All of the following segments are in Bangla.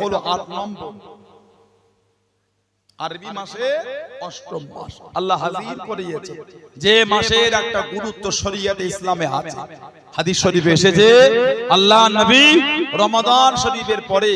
হলো আট নম্বর। আরবি মাসে অষ্টম মাস। আল্লাহ হাজির করিয়েছে। যে মাসের একটা গুরুত্ব ইসলামে আছে। হাদিস এসেছে, আল্লাহ নবী রমাদান শরীফের পরে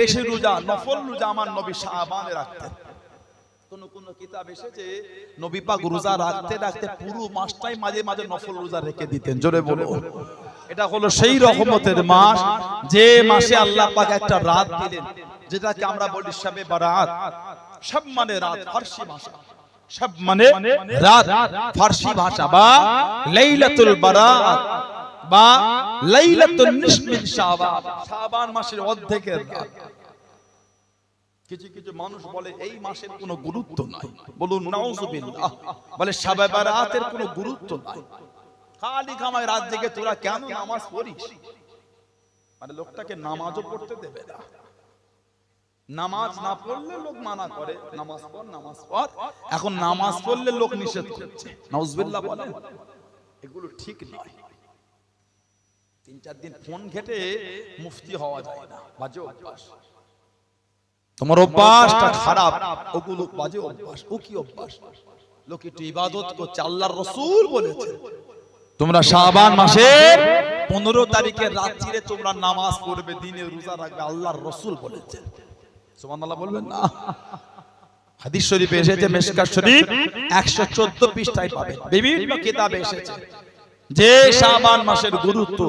বেশি রোজা, নফল রোজা আমার নবী রাখতেন। কোন কোন কিতাব এসেছে, নবী পাক রোজা রাখতে রাখতে পুরো মাসটাই মাঝে মাঝে নফল রোজা রেখে দিতেন। জোরে বলো এটা হলো সেই রহমতের মাস, যে মাসে আল্লাহ পাক একটা রাত দিলেন, যেটাকে আমরা বলি শবে বারাত। সব মানে রাত ফার্সি ভাষা। সব মানে রাত ফার্সি ভাষা বা লাইলাতুল বারাত বা লাইলাতুল নিসমিন শাবান। শাবান মাসের অর্ধেকের রাত। কিছু কিছু মানুষ বলে এই মাসের কোনো গুরুত্ব নাই। বলুন, নাউজুবিল্লাহ। বলে শাবে বারাতের কোনো গুরুত্ব নাই। খালি খামায় রাত জেগে তোরা কেন নামাজ পড়িস? মানে লোকটাকে নামাজও পড়তে দেবে না। নামাজ না পড়লে লোক মানা করে, নামাজ পড় নামাজ পড়। এখন নামাজ পড়লে লোক নিষেধ করছে। নাউজুবিল্লাহ বলে এগুলো ঠিক নয়। তিন চার দিন ফোন ঘেটে মুফতি হওয়া যায় না, বাজে অভ্যাস। তোমার অভ্যাসটা খারাপ, ওগুলো বাজে অভ্যাস। ও কি অভ্যাস? লোক একটু ইবাদত করছে, আল্লাহর রসুল বলেছে। তোমরা শাবান মাসের পনেরো তারিখের রাত্রিরে তোমরা নামাজ পড়বে, দিনে রোজা রাখবে, আল্লাহর রসুল বলেছে আল্লাহ বলবেন না? হাদিস শরীফে এসেছে মেসকার শরীফ 114 পৃষ্ঠায় পাবে বিভিন্ন কিতাবে এসেছে। যে মাসের গুরুত্ব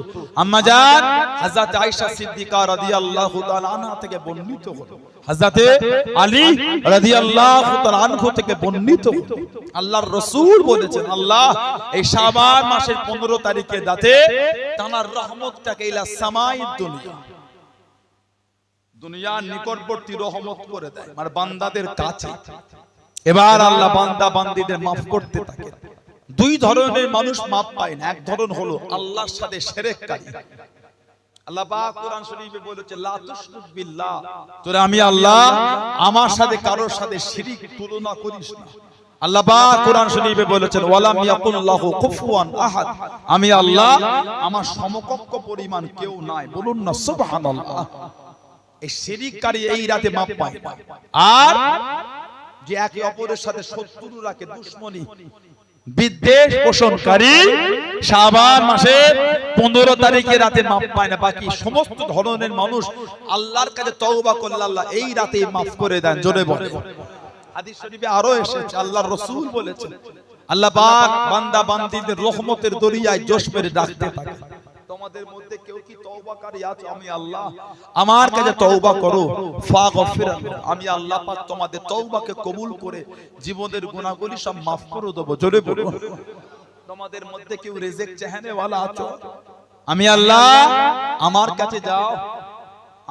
আম্মা জান হযরত আয়েশা সিদ্দিকা থেকে বর্ণিত আলী থেকে বর্ণিত আল্লাহর বলেছেন, আল্লাহ, এই মাসের 15 তারিখে তানার রহমতটাকে ইলা সামাইদ দুনিয়া, দুনিয়ার নিকটবর্তী রহমত করে দেয় মানে বান্দাদের কাছে। এবার আল্লাহ বান্দা বান্দিদের করতে থাকে। দুই ধরনের মানুষ মাপ পায় না এক ধরন হলো আল্লাহর সাথে আল্লাহ পাক কোরআন শরীফে বলেছে লা তুশরিক বিল্লাহ। তোরা আমি আল্লাহ আমার সাথে কারোর সাথে শিরিক তুলনা করিস না। আল্লাহ পাক কোরআন শরীফে বলেছেন ওয়ালাম ইয়াকুল্লাহু কুফুয়ান আহাদ। আমি আল্লাহ আমার সমকক্ষ পরিমাণ কেউ নাই। বলুন না সুবহানাল্লাহ। এই শিরিককারী এই রাতে মাপ পায় আর যে একে অপরের সাথে শত্রু রাখে দুশ্মনী বিদ্বেষ পোষণকারী শাবান মাসের পনেরো তারিখে রাতে মাফ পায় না, বাকি সমস্ত ধরনের মানুষ আল্লাহর কাছে তওবা করলে আল্লাহ এই রাতে মাফ করে দেন, জোরে বলে আল্লাহ বান্দা বান্দিদের রহমতের দরিয়ায় জোশ মেরে ডাকতে থাকে। তোমাদের মধ্যে কেউ কি তওবাকারী আছো? আমি আল্লাহ। আমার কাছে তওবা করো। ফাগফির আমি আল্লাহ পাক তোমাদের তওবাকে কবুল করে জীবনের গুনাহগুলি সব maaf করে দেব। জোরে বলো। তোমাদের মধ্যে কেউ রিজিক চাহনে ওয়ালা আছো? আমি আল্লাহ আমার কাছে যাও।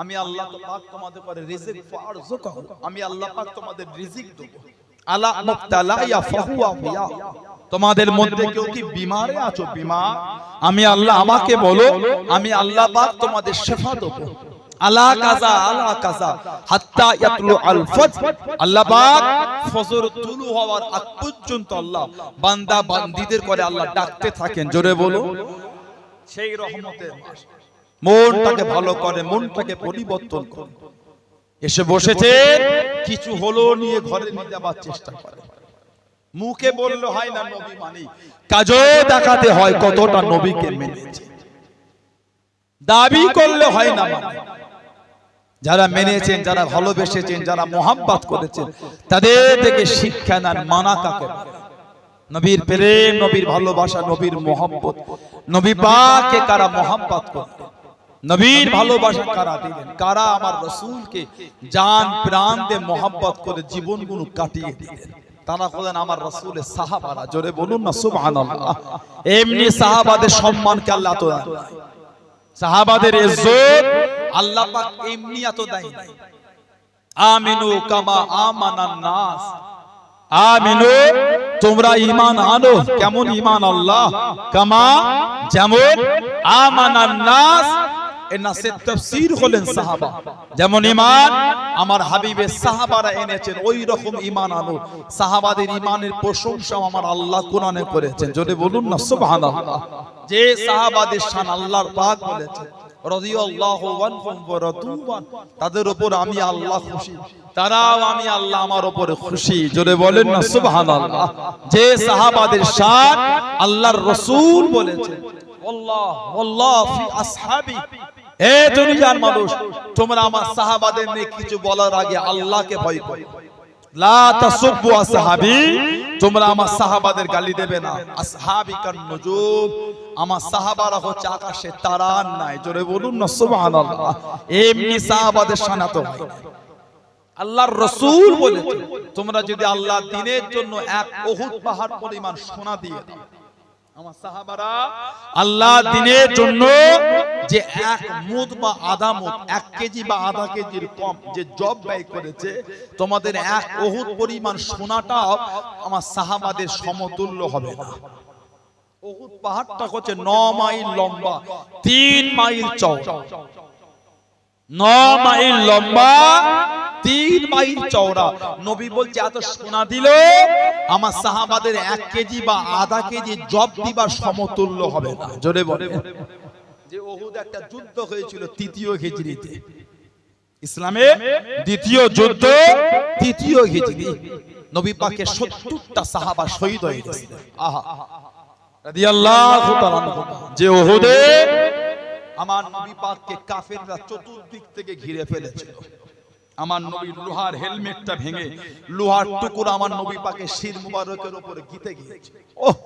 আমি আল্লাহ পাক তোমাদের পরে রিজিক ফারজুকাহু আমি আল্লাহ পাক তোমাদের রিজিক দেব। আলা মুবতালা ইয়া ফাহুয়া তোমাদের মধ্যে কেউ কি বিমারে আছো? বিমার? আমি আল্লাহ আমাকে বলো আমি আল্লাহ পাক তোমাদের শেফা দেব। আলা কাজা আলা কাজা। হাত্তা ইয়াতলু আল ফজর। আল্লাহ পাক ফজর তুলু হওয়ার আগ পর্যন্ত আল্লাহ বান্দা বান্দীদের করে আল্লাহ ডাকতে থাকেন। জোরে বলো। সেই রহমতের মাস মনটাকে ভালো করে মনটাকে পরিবর্তন করে। এসে বসেছে কিছু হলো নিয়ে ঘরে নিয়ে যাবার চেষ্টা করে মুখে বললে হয় না নবী মানি কাজও দেখাতে হয় কতটা নবীকে মেনেছে দাবি করলে হয় না মানে যারা মেনেছেন যারা ভালোবেসেছেন যারা মোহাম্মত করেছেন তাদের থেকে শিক্ষা নেন মানা কাকে। নবীর প্রেম নবীর ভালোবাসা নবীর মোহাম্মত নবী পাকে কারা মোহাম্মত করতেন? নবীর ভালোবাসা কারা দিলেন? কারা আমার রসুলকে জান প্রাণ দিয়ে মোহাম্মত করে জীবনগুলো কাটিয়ে দিলেন? তারা হলেন আমার রসুলের সাহাবারা। জোরে বলুন না সুবহানাল্লাহ। এমনি সাহাবাদের সম্মানকে আল্লাহ তো সাহাবাদের ইজ্জত আল্লাহ পাক এমনি এত দেয় আমিনু কামা আমানান নাস। আমিনু তোমরা ঈমান আনো। কেমন ঈমান আল্লাহ? কামা যেমন আমানান নাস। নাসের তাফসীর হলেন সাহাবা। যেমন ঈমান আমার হাবিবের সাহাবারা এনেছেন ওই রকম ঈমান আনো। সাহাবাদের ঈমানের প্রশংসা আমার আল্লাহ কোরআনে করেছেন। যদি বলুন না সুবহানাল্লাহ। যে সাহাবাদের শান আল্লাহর পাক বলেছেন তাদের উপর আমি আল্লাহ খুশি। তারাও আমি আল্লাহ আমার উপরে খুশি। জোরে বলেন না সুবহানাল্লাহ। যে সাহাবাদের শান আল্লাহর রাসূল আল্লাহ আল্লাহ আসহাবি এ দুনিয়ার মানুষ, তোমরা আমার সাহাবাদের নিয়ে কিছু বলার আগে আল্লাহকে ভয় করো। আকাশে জোরে বলুন এমনি রসুল তোমরা যদি আল্লাহ দিনের জন্য এক অহুত পাহাড় পরিমাণ সোনা দিয়ে দাও আল্লাহ দিনের জন্য যে এক মুদ বা আধা মুদ, এক কেজি বা আধা কেজির কম যে জব ব্যয় করেছে, তোমাদের এক বহুত পরিমাণ সোনাটাও আমার সাহাবাদের সমতুল্য হবে না। পাহাড়টা হচ্ছে ন মাইল লম্বা, তিন মাইল চওড়া। ন মাইল লম্বা তিন মাইল চওড়া। নবী বলছে এত সোনা দিল আমার সাহাবাদের এক কেজি বা আধা কেজি জব দিবার সমতুল্য হবে না। জোরে বলে যে ওহুদ একটা যুদ্ধ হয়েছিল তৃতীয় হিজরিতে ইসলামে দ্বিতীয় যুদ্ধ তৃতীয় নবী পাকে সত্তরটা সাহাবা শহীদ হয়ে গেছিলেন আহা। রাদিয়াল্লাহু তাআলা যে ওহুদে আমার নবী পাককে কাফেররা চতুর্দিক থেকে ঘিরে ফেলেছিল। আমার নবীর লোহার হেলমেটটা ভেঙে লোহার টুকুরা আমার নবী পাকে শির মুবারকের উপরে গিতে গিয়েছে। ওহ,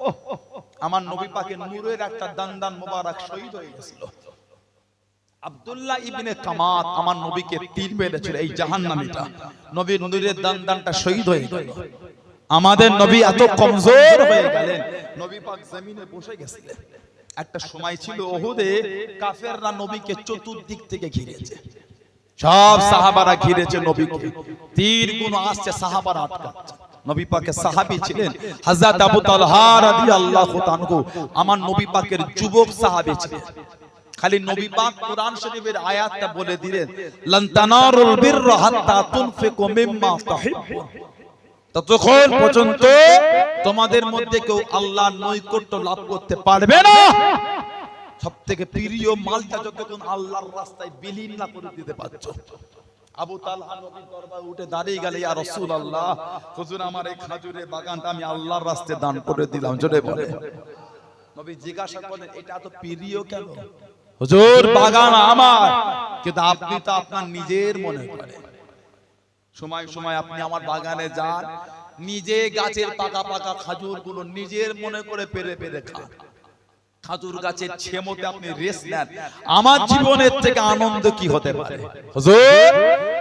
আমার নবী পাকে নূরের একটা দান মুবারক শহীদ হয়ে গেছিল। আব্দুল্লাহ ইবনে কামাত আমার নবীকে তীর মেরেছিল এই জাহান্নামীটা। নবীর নূরের দান দানটা শহীদ হয়ে গেল। আমাদের নবী এত কমজোর হয়ে গেলেন। নবী পাক জমিনে বসে গেছিলেন। একটা সময় ছিল ওহুদে কাফেররা নবীকে চতুর্দিক থেকে ঘিরেছে। সব সাহাবারা ঘিরেছে নবীকে। তীর গুণ আসছে সাহাবারা আটকাচ্ছে। নবী পাকের সাহাবী ছিলেন হযরত আবু তালহা রাদিয়াল্লাহু তাআনহু আমার নবী পাকের যুবক সাহাবী ছিলেন। খালি নবী পাক কোরআন শরীফের আয়াতটা বলে দিলেন। লান তানারুল বিররা হাত্তা তুনফিকু মিম্মা তুহিব্বুন ততক্ষণ পর্যন্ত তোমাদের মধ্যে কেউ আল্লাহর নৈকট্য লাভ করতে পারবে না। সব থেকে প্রিয় মালটা যতক্ষণ আল্লাহর রাস্তায় বিলীন না করে দিতে পারছ। আবু তালহা নবীর দরবারে উঠে দাঁড়িয়ে গেলে ইয়া রাসূলুল্লাহ হুজুর আমার এই খাজুরের বাগানটা আমি আল্লাহর রাস্তায় দান করে দিলাম। জোরে বলে। নবী জিজ্ঞাসা করেন এটা তো প্রিয় কেন? হুজুর বাগান আমার। কিন্তু আপনি তো আপনার নিজের মনে করেন। সময় সময় আপনি আমার বাগানে যান নিজে গাছের পাকা পাকা খাজুরগুলো নিজের মনে করে পেরে পেরে খান। খাজুর গাছের ছেমতে আপনি রেস্ট নেন। আমার জীবনের থেকে আনন্দ কি হতে পারে? হুজুর!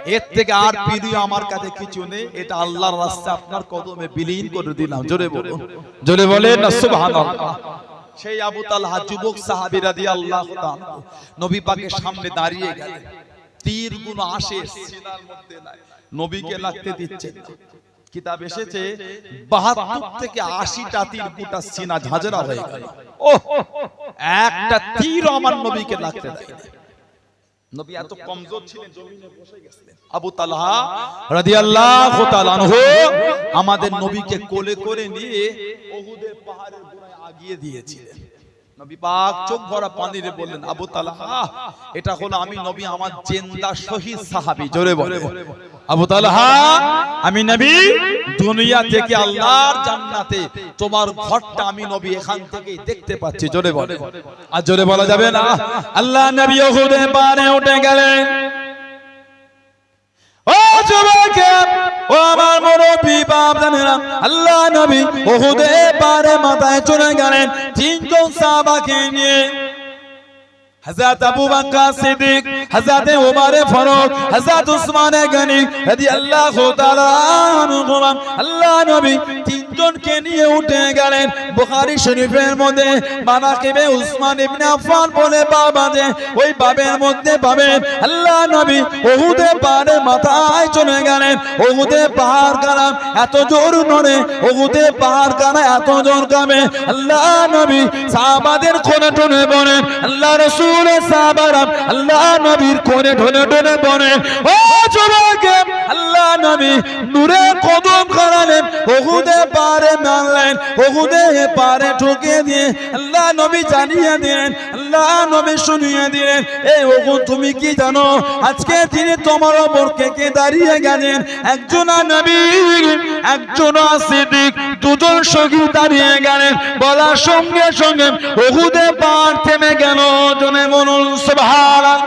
এর থেকে আর প্রিয় আমার কাছে কিছু নেই এটা আল্লাহর রাস্তা আপনার কদমে বিলীন করে দিলাম। জোরে বলুন। জোরে বলেন সুবহানাল্লাহ। সেই আবু তালহা যুবক সাহাবী রাদিয়াল্লাহু তাআলা নবী পাকের সামনে দাঁড়িয়ে গেলেন। তীরগুলো আসে সিনার মধ্যে নাই। নবীকে লাগতে দিচ্ছে। কিতাব এসেছে বাহাত্তর থেকে আশিটা তীর গোটা সিনা ঝাঁঝরা হয়ে গেল। ও একটা তীর আমার নবীকে লাগতে দেয় নবী এত কমজোর ছিলেন জমিনে বসে গেছিলেন। আবু তালহা রাদিয়াল্লাহু তাআলা আনহু আমাদের নবীকে কোলে করে নিয়ে ওহুদের পাহাড়ের গোড়ায় আগিয়ে দিয়েছিলেন। নবী পাক চোখ ভরা পানিরে বললেন আবু তালহা এটা হলো আমি নবী আমার জেন্দা শহীদ সাহাবী জোরে বলে আবু তালহা, আমি নবী, দুনিয়া থেকে আল্লাহর জান্নাতে তোমার ঘরটা আমি নবী এখান থেকেই দেখতে পাচ্ছি। জোরে বলে আর জোরে বলা যাবে না। আল্লাহ নবী ওহুদে পারে উঠে গেলেন। ও যুবকে, ও আমার মুরব্বি বাপ জানেরা আল্লাহ নবী ওহুদে পারে মাথায় চলে গেলেন। তিনজন সাহাবাকে নিয়ে হযরত আবু বকর সিদ্দিক, হযরত ওমর ফারুক, হযরত উসমান গনি রাদিয়াল্লাহু তাআলা আনহুম, আল্লাহ নবী তিনজনকে নিয়ে উঠে গেলেন। বুখারী শরীফের মধ্যে মানাকিবে উসমান ইবনে আফফান বলে বাবা যে ওই বাবের মধ্যে পাবেন আল্লাহ নবী ওহুদে পাহাড়ে মাথায় চলে গেলেন। ওহুদে পাহাড় কালাম এত জোর নড়ে। ওহুদে পাহাড় কানা এত জোর কামে আল্লাহ নবী সাহাবাদের কোনে টোনে বলেন, আল্লাহ রসুলের সাহাবারা আল্লাহ নবীর কোনে টোনে টোনে বলেন ও যুবকে, আল্লাহ নবী নূরে কদম খাড়ালেন ওহুদে পারে মানলেন ওহুদে পারে ঠুকে দিয়ে, আল্লাহ নবী জানিয়ে দিলেন, আল্লাহ নবী শুনিয়ে দিলেন এই ওহুদ তুমি কি জানো? আজকে তিনি তোমার ওপর কে কে দাঁড়িয়ে গেলেন? একজন নবী একজন সিদ্দিক, দুজন শহীদ দাঁড়িয়ে গেলেন, বলার সঙ্গে সঙ্গে ওহুদে পার থেমে গেল জনে মনুল সুবহানাল্লাহ।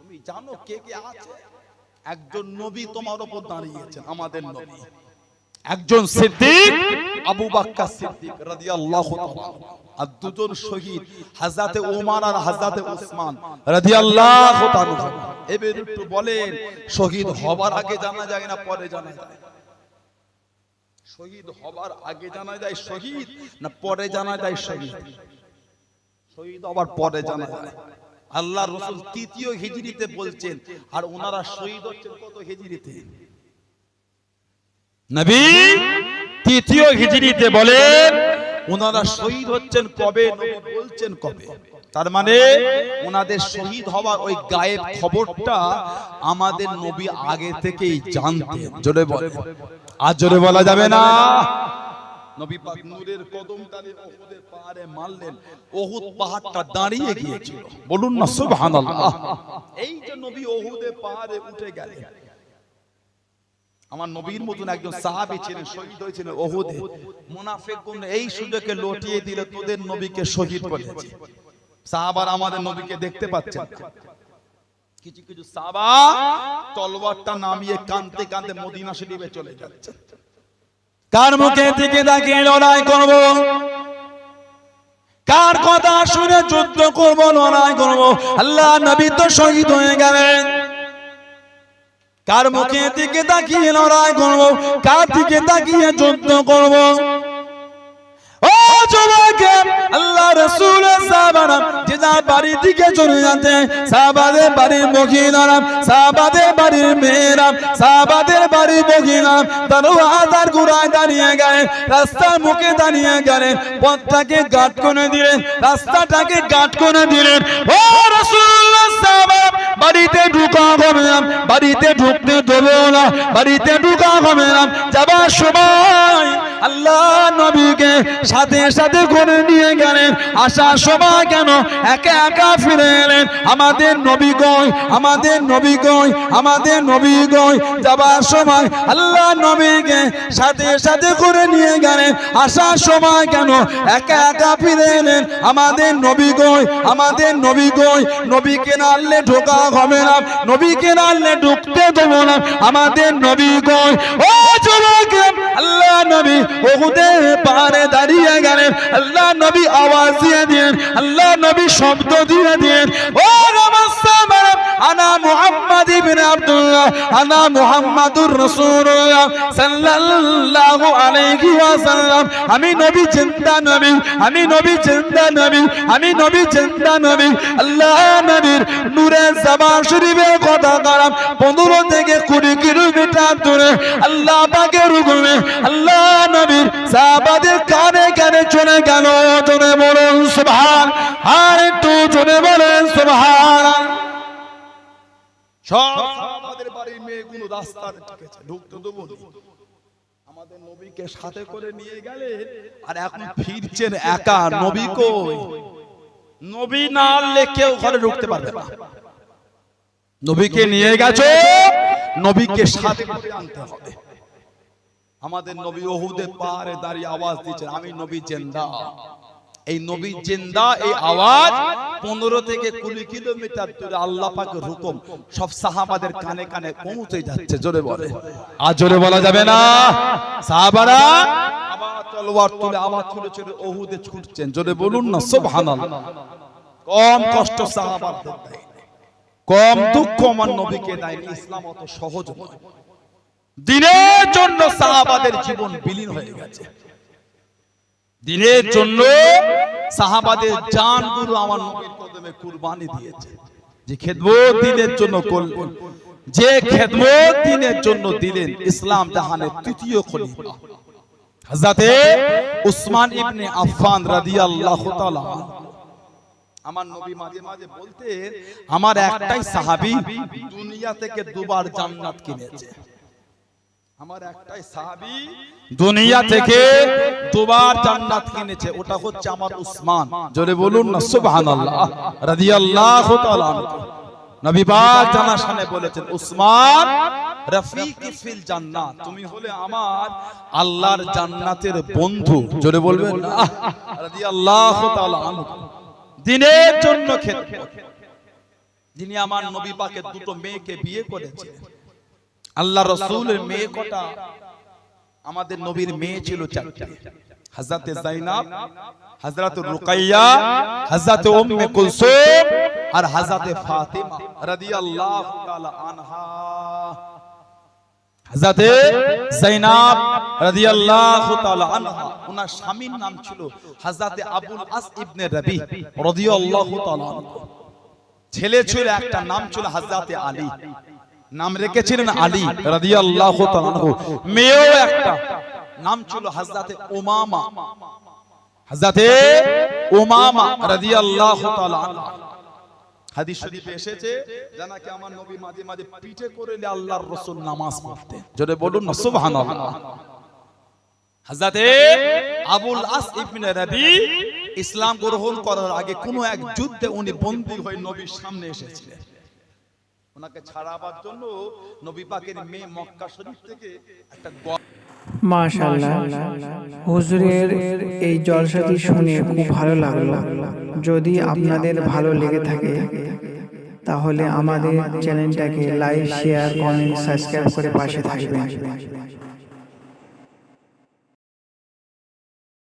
তুমি জানো কে কে আছে? একজন নবী তোমার উপর দাঁড়িয়েছেন, আমাদের নবী। একজন সিদ্দিক আবু বাক্কার সিদ্দিক রাদিয়াল্লাহু তাআলা আর দুজন শহীদ হযরতে ওমর আর হযরতে ওসমান রাদিয়াল্লাহু তাআলা এবার একটু বলেন শহীদ হবার আগে জানা যায় না পরে জানা যায়? শহীদ হবার আগে জানা যায় শহীদ না পরে জানা যায় শহীদ? শহীদ হবার পরে জানা যায়। আল্লাহ রসুল তৃতীয় হিজরিতে বলছেন আর ওনারা শহীদ হচ্ছেন কত হিজরিতে নবী, তৃতীয় হিজরিতে বলেন ওনারা শহীদ হচ্ছেন কবে? বলছেন কবে? তার মানে ওনাদের শহীদ হওয়ার ওই গায়েব খবরটা আমাদের নবী আগে থেকেই জানতেন। জোরে বলে। আর জোরে বলা যাবে না। নবী পাক নূরের কদম টানে ওহুদের পাহাড়ে মারলেন। ওহুদ পাহাড়টা দাঁড়িয়ে গিয়েছিল। বলুন না, সুবহানাল্লাহ। এই যে নবী ওহুদে পাহাড়ে উঠে গেলেন আমার নবীর মতন একজন সাহাবী ছিলেন শহীদ হয়েছিলেন ওহুদে। মুনাফিকগণ এই সুযোগে লটিয়ে দিলে তোদের নবীকে শহীদ করেছে। সাহাবার আমাদের নবীকে দেখতে পাচ্ছেন। কিছু কিছু সাহাবা তলোয়ারটা নামিয়ে কাঁদতে কাঁদতে মদিনা শরীফে চলে যাচ্ছে। কার মুখে থেকে তাকিয়ে লড়াই করব? কার কথা শুনে যুদ্ধ করব লড়াই করব? আল্লাহ নবী তো শহীদ হয়ে গেলেন। কার মুখে দিকে তাকিয়ে লড়াই করব? কার দিকে তাকিয়ে যুদ্ধ করব? ও যুবকে আল্লাহ রাসূল সাহাবারা যে যার বাড়ির দিকে চলে যাচ্ছে সাহাবাদের বাড়ির মহিলারা সাহাবাদের বাড়ির মেয়েরা সাহাবাদের বাড়ির মহিলা দরওয়াজার গুড়ায় দাঁড়িয়ে গেলেন রাস্তার মুখে দাঁড়িয়ে গেলেন পথটাকে গাট করে দিলেন রাস্তাটাকে গাট করে দিলেন। ও সাহাবা বাড়িতে ঢুকা হবে না বাড়িতে ঢুকতে দেবেও না বাড়িতে ঢুকা হবে না যাবার সময় আল্লাহ নবীকে সাথে সাথে করে নিয়ে গেলেন। আসার সময় কেন একা একা ফিরে এলেন? আমাদের নবী গয় আমাদের নবী গয় আমাদের নবী গয় যাবার সময় আল্লাহ নবীকে সাথে সাথে করে নিয়ে গেলেন। আসার সময় কেন একা একা ফিরে এলেন? আমাদের নবী গয় আমাদের নবী গয় নবীকে নাড়লে ঢোকা হবে না। নবীকে নাড়লে ঢুকতে দেবো না। আমাদের নবী গয় ও যুবকে আল্লাহ নবী ওহুদে পাহাড়ে দাঁড়িয়ে গেলেন। আল্লাহ নবী আওয়াজ দিয়ে দিন আল্লাহ নবী শব্দ দিয়ে দিন ও নমস্কার আনা মুহাম্মদ আলাইহি ওয়াসাল্লাম। আমি নবী নবী, আমি নবী নবী, আমি নবী নবী। আল্লাহ নবীর নূরে জামা শরীফের কথা কারাম 15 থেকে 20 কিলোমিটার দূরে আল্লাহ পাকের হুকুমে আল্লাহ নবীর সাহাবাদের কানে কানে চলে গেল। জোরে বলুন, সুবহান, আর একটু জোরে বলেন, সুবহান। সব আমাদের বাড়ির মেয়েগুলো রাস্তার ঢুকেছে ঢুকতে দেবো আমাদের নবীকে সাথে করে নিয়ে গেলেন আর এখন ফিরছেন একা নবী কই? নবী না আনলে কেউ ঘরে ঢুকতে পারবে না। নবীকে নিয়ে গেছো নবীকে সাথে করে আনতে হবে। আমাদের নবী ওহুদের পাহাড়ে দাঁড়িয়ে আওয়াজ দিচ্ছেন আমি নবী জেন্দা। এই নবী জেন্দা এই আওয়াজ পনেরো থেকে কুড়ি কিলোমিটার দূরে আল্লাহ পাকের হুকুম সব সাহাবাদের কানে কানে পৌঁছে যাচ্ছে জোরে বলে। আর জোরে বলা যাবে না। সাহাবারা তলোয়ার তুলে আবার ছুটে ছুটে ওহুদে ছুটছেন জোরে বলুন না সুবহানাল্লাহ। কম কষ্ট সাহাবাদের দেয়। কম দুঃখ আমার নবীকে দেয়নি ইসলাম অত সহজ নয়। দিনের জন্য সাহাবাদের জীবন বিলীন হয়ে গেছে। দিনের জন্য সাহাবাদের জান গুরু আমার নবীর কদমে কুরবানি দিয়েছে। যে খেদমত দিনের জন্য করলেন যে খেদমত দিনের জন্য দিলেন ইসলাম জাহানের তৃতীয় খলিফা। হযরতে উসমান ইবনে আফফান রাদিয়াল্লাহু তাআলা আমার নবী মাঝে মাঝে বলতে আমার একটাই সাহাবী দুনিয়া থেকে দুবার জান্নাত কিনেছে। আমার একটাই সাহাবী দুনিয়া থেকে দুবার জান্নাত কিনেছে। ওটা হচ্ছে আমার উসমান। জোরে বলুন না সুবহানাল্লাহ। রাদিয়াল্লাহু তাআলা নবী পাক জানা শানে বলেছেন উসমান রফিকি ফিল জান্নাত। তুমি হলে আমার আল্লাহর জান্নাতের বন্ধু। জোরে বলবেন না? রাদিয়াল্লাহু তাআলা দিনের জন্য খেতে যিনি আমার নবী পাকের দুটো মেয়েকে বিয়ে করেছে আল্লাহ রসুলের মেয়ে কটা? আমাদের নবীর মেয়ে ছিল চারটে। হযরতে যায়নাব হযরত রুকাইয়া হযরত উম্মে কুলসুম আর হযরতে ফাতিমা রাদিয়াল্লাহু তাআলা আনহা। হযরতে যায়নাব রাদিয়াল্লাহু তাআলা আনহা। ওনার স্বামীর নাম ছিল হযরতে আবুল আস ইবনে রবি রাদিয়াল্লাহু তাআলা আনহু। ছেলে ছিল একটা নাম ছিল হযরতে আলী। নাম রেখেছিলেন আলী রাদিয়াল্লাহু তাআলা মেয়েও একটা। নাম ছিল হযরতে উমামা। হযরতে উমামা রাদিয়াল্লাহু তাআলা হাদিস শরীফে এসেছে জানাকে আমার নবী মাঝে মাঝে পিঠে করে নিয়ে আল্লাহর রাসূল নামাজ পড়তেন। জোরে বলুন না সুবহানাল্লাহ। হযরতে আবুল আস ইবনে রবি ইসলাম গ্রহণ করার আগে কোন এক যুদ্ধে উনি বন্দী হয়ে নবীর সামনে এসেছিলেন। ওনাকে ছাড়াবার জন্য নবী পাকের মেয়ে মক্কা শরীফ থেকে একটা মাশাআল্লাহ। হুজুরের এই জলসাটি শুনে খুব ভালো লাগল। যদি আপনাদের ভালো লেগে থাকে তাহলে আমাদের চ্যানেলটাকে লাইক শেয়ার কমেন্ট সাবস্ক্রাইব করে পাশে থাকবেন।